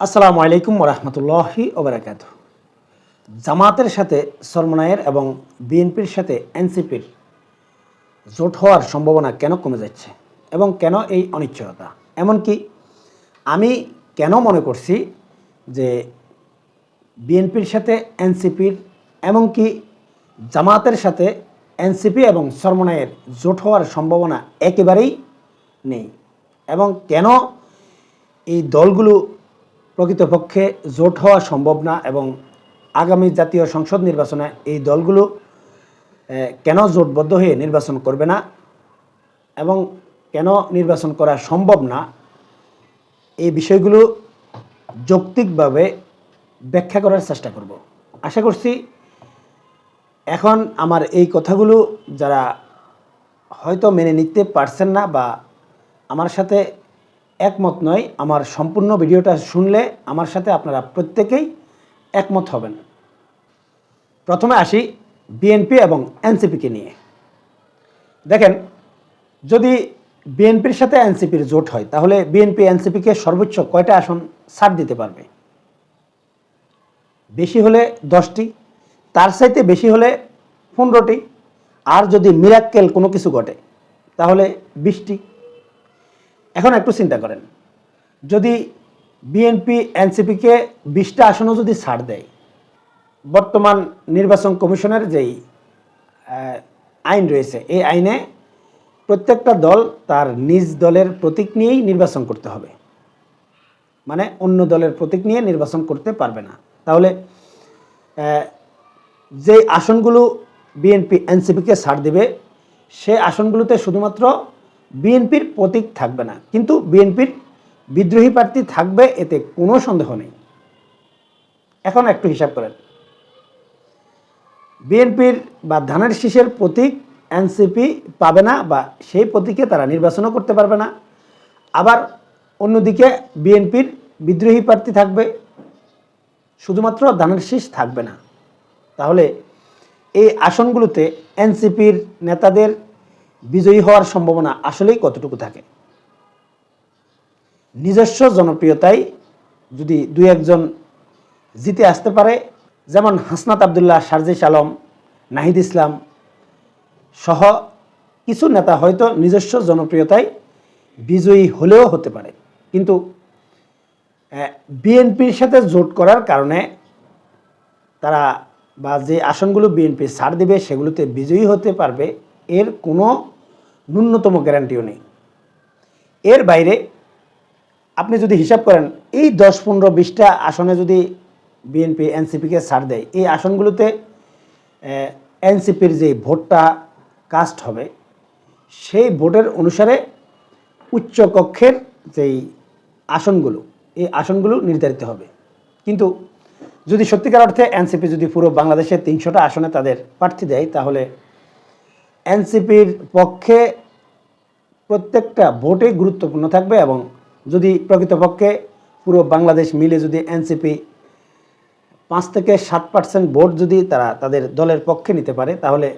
আসসালামু আলাইকুম রহমতুল্লাহি ওবরাকাত জামাতের সাথে সরমনায়ের এবং বিএনপির সাথে এনসিপির জোট হওয়ার সম্ভাবনা কেন কমে যাচ্ছে এবং কেন এই অনিশ্চয়তা? এমনকি আমি কেন মনে করছি যে বিএনপির সাথে এনসিপির এমনকি জামাতের সাথে এনসিপি এবং সরমনায়ের জোট হওয়ার সম্ভাবনা একেবারেই নেই। এবং কেন এই দলগুলো প্রকৃতপক্ষে জোট হওয়া সম্ভব না এবং আগামী জাতীয় সংসদ নির্বাচনে এই দলগুলো কেন জোটবদ্ধ হয়ে নির্বাচন করবে না এবং কেন নির্বাচন করা সম্ভব না, এই বিষয়গুলো যৌক্তিকভাবে ব্যাখ্যা করার চেষ্টা করব। আশা করছি এখন আমার এই কথাগুলো যারা হয়তো মেনে নিতে পারছেন না বা আমার সাথে একমত নয়, আমার সম্পূর্ণ ভিডিওটা শুনলে আমার সাথে আপনারা প্রত্যেকেই একমত হবেন। প্রথমে আসি বিএনপি এবং এনসিপিকে নিয়ে। দেখেন, যদি বিএনপির সাথে এনসিপির জোট হয়, তাহলে বিএনপি, এনসিপিকে সর্বোচ্চ কয়টা আসন ছাড় দিতে পারবে? বেশি হলে দশটি, তার চাইতে বেশি হলে পনেরোটি, আর যদি মিরাক্কেল কোনো কিছু ঘটে, তাহলে বিশটি। এখন একটু চিন্তা করেন। যদি বিএনপি এনসিপিকে বিশটা আসনও যদি ছাড় দেয়, বর্তমান নির্বাচন কমিশনের যেই আইন রয়েছে, এই আইনে প্রত্যেকটা দল তার নিজ দলের প্রতীক নিয়েই নির্বাচন করতে হবে। মানে অন্য দলের প্রতীক নিয়ে নির্বাচন করতে পারবে না। তাহলে যে আসনগুলো বিএনপি এনসিপিকে ছাড় দেবে, সে আসনগুলোতে শুধুমাত্র বিএনপির প্রতীক থাকবে না। কিন্তু বিএনপির বিদ্রোহী প্রার্থী থাকবে, এতে কোনো সন্দেহ নেই। এখন একটু হিসাব করেন। বিএনপির বা ধানের শীষের প্রতীক এনসিপি পাবে না বা সেই প্রতীকে তারা নির্বাচনও করতে পারবে না। আবার অন্যদিকে বিএনপির বিদ্রোহী প্রার্থী থাকবে, শুধুমাত্র ধানের শীষ থাকবে না। তাহলে এই আসনগুলোতে এনসিপির নেতাদের বিজয়ী হওয়ার সম্ভাবনা আসলেই কতটুকু থাকে? নিজস্ব জনপ্রিয়তায় যদি দুই একজন জিতে আসতে পারে, যেমন হাসনাত আবদুল্লাহ শারজিস আলম, নাহিদ ইসলাম সহ কিছু নেতা হয়তো নিজস্ব জনপ্রিয়তায় বিজয়ী হলেও হতে পারে। কিন্তু বিএনপির সাথে জোট করার কারণে তারা বা যে আসনগুলো বিএনপি ছাড় দেবে সেগুলোতে বিজয়ী হতে পারবে এর কোনো ন্যূনতম গ্যারান্টিও নেই। এর বাইরে আপনি যদি হিসাব করেন, এই দশ, পনেরো, বিশটা আসনে যদি বিএনপি এনসিপিকে ছাড় দেয়, এই আসনগুলোতে এনসিপির যে ভোটটা কাস্ট হবে, সেই ভোটের অনুসারে উচ্চ কক্ষের যেই আসনগুলো, এই আসনগুলো নির্ধারিত হবে। কিন্তু যদি সত্যিকার অর্থে এনসিপি যদি পুরো বাংলাদেশে তিনশোটা আসনে তাদের প্রার্থী দেয়, তাহলে এনসিপির পক্ষে প্রত্যেকটা ভোটে গুরুত্বপূর্ণ থাকবে এবং যদি প্রকৃতপক্ষে পুরো বাংলাদেশ মিলে যদি এনসিপি পাঁচ থেকে সাত পার্সেন্ট ভোট যদি তারা তাদের দলের পক্ষে নিতে পারে, তাহলে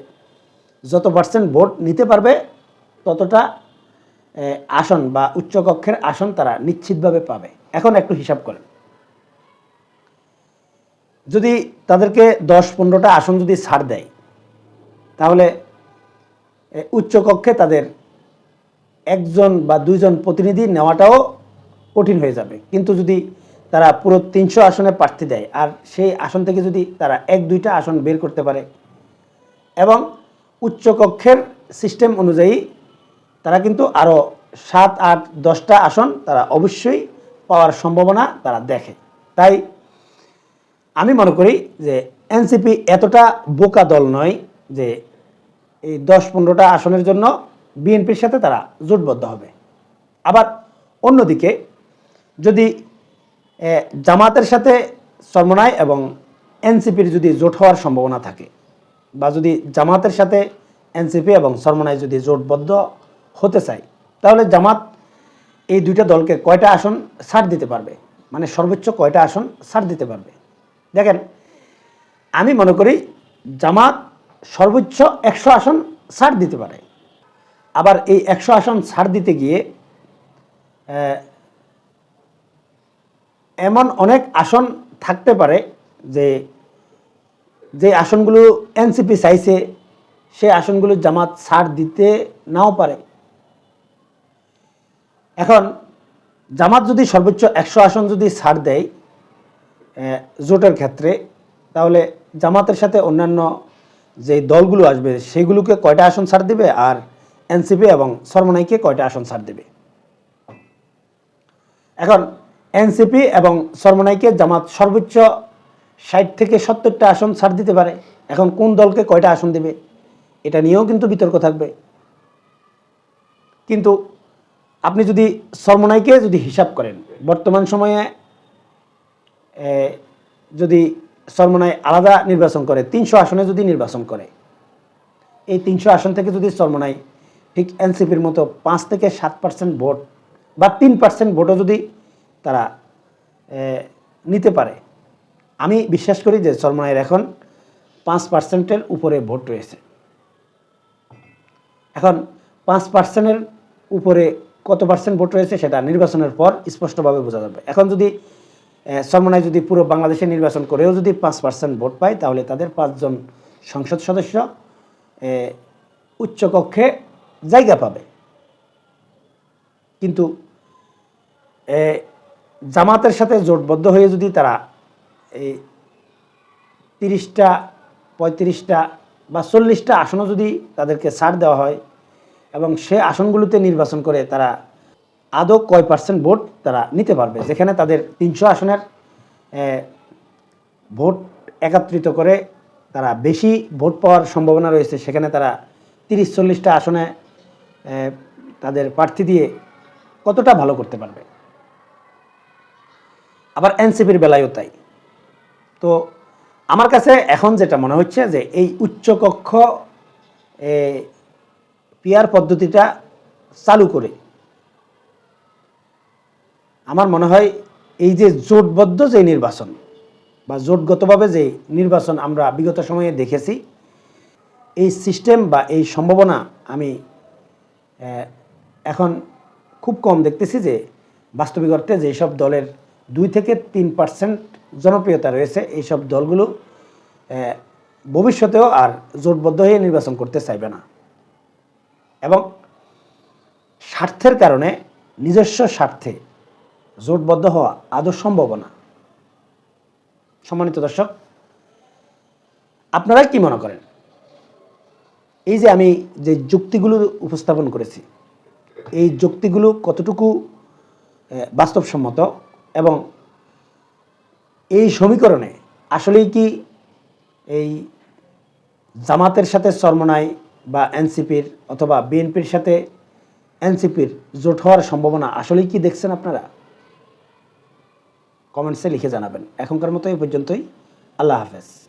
যত পার্সেন্ট ভোট নিতে পারবে, ততটা আসন বা উচ্চকক্ষের আসন তারা নিশ্চিতভাবে পাবে। এখন একটু হিসাব করেন। যদি তাদেরকে দশ পনেরোটা আসন যদি ছাড় দেয়, তাহলে উচ্চকক্ষে তাদের একজন বা দুইজন প্রতিনিধি নেওয়াটাও কঠিন হয়ে যাবে। কিন্তু যদি তারা পুরো তিনশো আসনে প্রার্থী দেয়, আর সেই আসন থেকে যদি তারা এক, দুইটা আসন বের করতে পারে এবং উচ্চকক্ষের সিস্টেম অনুযায়ী তারা কিন্তু আরও সাত, আট, দশটা আসন তারা অবশ্যই পাওয়ার সম্ভাবনা তারা দেখে। তাই আমি মনে করি যে এনসিপি এতটা বোকা দল নয় যে এই দশ পনেরোটা আসনের জন্য বিএনপির সাথে তারা জোটবদ্ধ হবে। আবার অন্যদিকে যদি জামাতের সাথে চরমনায় এবং এনসিপির যদি জোট হওয়ার সম্ভাবনা থাকে বা যদি জামাতের সাথে এনসিপি এবং চরমনায় যদি জোটবদ্ধ হতে চায়, তাহলে জামাত এই দুইটা দলকে কয়টা আসন ছাড় দিতে পারবে? মানে সর্বোচ্চ কয়টা আসন ছাড় দিতে পারবে? দেখেন, আমি মনে করি জামাত সর্বোচ্চ একশো আসন ছাড় দিতে পারে। আবার এই একশো আসন ছাড় দিতে গিয়ে এমন অনেক আসন থাকতে পারে যে যে আসনগুলো এনসিপি চাইছে, সে আসনগুলো জামাত ছাড় দিতে নাও পারে। এখন জামাত যদি সর্বোচ্চ একশো আসন যদি ছাড় দেয় জোটের ক্ষেত্রে, তাহলে জামাতের সাথে অন্যান্য যে দলগুলো আসবে, সেগুলোকে কয়টা আসন ছাড় দিবে আর এনসিপি এবং সরমনাইকে কয়টা আসন ছাড় দেবে? এখন এনসিপি এবং সরমনাইকে জামাত সর্বোচ্চ ষাট থেকে সত্তরটা আসন ছাড় দিতে পারে। এখন কোন দলকে কয়টা আসন দেবে, এটা নিয়েও কিন্তু বিতর্ক থাকবে। কিন্তু আপনি যদি সরমনাইকে যদি হিসাব করেন, বর্তমান সময়ে যদি সরমনাই আলাদা নির্বাচন করে, তিনশো আসনে যদি নির্বাচন করে। এই তিনশো আসন থেকে যদি সরমনাই ঠিক এনসিপির মতো পাঁচ থেকে সাত পার্সেন্ট ভোট বা তিন পার্সেন্ট ভোটও যদি তারা নিতে পারে, আমি বিশ্বাস করি যে সরমনাইয়ের এখন পাঁচ পার্সেন্টের উপরে ভোট রয়েছে। এখন পাঁচ পার্সেন্টের উপরে কত পার্সেন্ট ভোট রয়েছে সেটা নির্বাচনের পর স্পষ্টভাবে বোঝা যাবে। এখন যদি সরমনায় যদি পুরো বাংলাদেশে নির্বাচন করেও যদি পাঁচ পার্সেন্ট ভোট পায়, তাহলে তাদের পাঁচজন সংসদ সদস্য উচ্চকক্ষে জায়গা পাবে। কিন্তু জামাতের সাথে জোটবদ্ধ হয়ে যদি তারা এই তিরিশটা, পঁয়ত্রিশটা বা চল্লিশটা আসনও যদি তাদেরকে ছাড় দেওয়া হয়, এবং সে আসনগুলোতে নির্বাচন করে তারা আদৌ কয় পার্সেন্ট ভোট তারা নিতে পারবে? যেখানে তাদের তিনশো আসনের ভোট একত্রিত করে তারা বেশি ভোট পাওয়ার সম্ভাবনা রয়েছে, সেখানে তারা তিরিশ, চল্লিশটা আসনে তাদের প্রার্থী দিয়ে কতটা ভালো করতে পারবে? আবার এনসিপির বেলায়ও তাই। তো আমার কাছে এখন যেটা মনে হচ্ছে যে এই উচ্চকক্ষ পিয়ার পদ্ধতিটা চালু করে আমার মনে হয় এই যে জোটবদ্ধ যে নির্বাচন বা জোটগতভাবে যে নির্বাচন আমরা বিগত সময়ে দেখেছি, এই সিস্টেম বা এই সম্ভাবনা আমি এখন খুব কম দেখতেছি যে বাস্তবিক অর্থে যেসব দলের দুই থেকে তিন পার্সেন্ট জনপ্রিয়তা রয়েছে এইসব দলগুলো ভবিষ্যতেও আর জোটবদ্ধ হয়ে নির্বাচন করতে চাইবে না। এবং স্বার্থের কারণে নিজস্ব স্বার্থে জোটবদ্ধ হওয়া আদৌ সম্ভব না সম্মানিত দর্শক, আপনারা কি মনে করেন? এই যে আমি যে যুক্তিগুলো উপস্থাপন করেছি, এই যুক্তিগুলো কতটুকু বাস্তবসম্মত এবং এই সমীকরণে আসলেই কি এই জামাতের সাথে চরমনাই বা এনসিপির অথবা বিএনপির সাথে এনসিপির জোট হওয়ার সম্ভাবনা আসলেই কি দেখছেন আপনারা? কমেন্টসে লিখে জানাবেন। এখনকার মতো এই পর্যন্তই। আল্লাহ হাফেজ।